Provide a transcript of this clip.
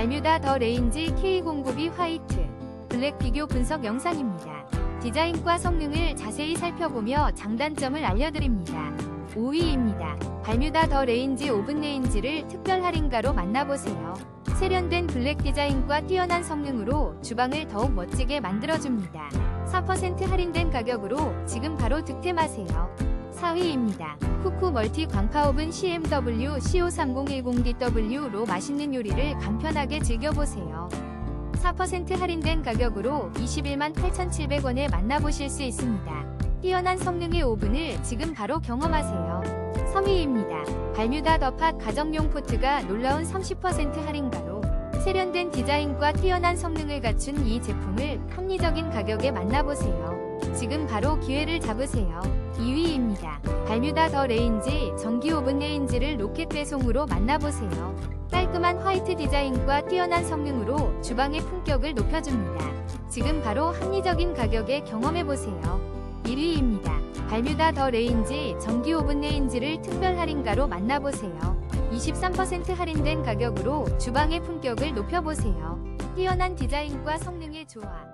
발뮤다 더 레인지 K09B 화이트 블랙 비교 분석 영상입니다. 디자인과 성능을 자세히 살펴보며 장단점을 알려드립니다. 5위입니다. 발뮤다 더 레인지 오븐 레인지를 특별 할인가로 만나보세요. 세련된 블랙 디자인과 뛰어난 성능으로 주방을 더욱 멋지게 만들어줍니다. 4% 할인된 가격으로 지금 바로 득템하세요. 4위입니다. 쿠쿠 멀티 광파 오븐 CMW CO3010DW로 맛있는 요리를 간편하게 즐겨보세요. 4% 할인된 가격으로 21만 8,700원에 만나보실 수 있습니다. 뛰어난 성능의 오븐을 지금 바로 경험하세요. 3위입니다. 발뮤다 더팟 가정용 포트가 놀라운 30% 할인가로 세련된 디자인과 뛰어난 성능을 갖춘 이 제품을 합리적인 가격에 만나보세요. 지금 바로 기회를 잡으세요. 2위입니다. 발뮤다 더 레인지 전기 오븐 레인지를 로켓 배송으로 만나보세요. 깔끔한 화이트 디자인과 뛰어난 성능으로 주방의 품격을 높여줍니다. 지금 바로 합리적인 가격에 경험해보세요. 1위입니다. 발뮤다 더 레인지 전기 오븐 레인지를 특별 할인가로 만나보세요. 23% 할인된 가격으로 주방의 품격을 높여보세요. 뛰어난 디자인과 성능의 조화.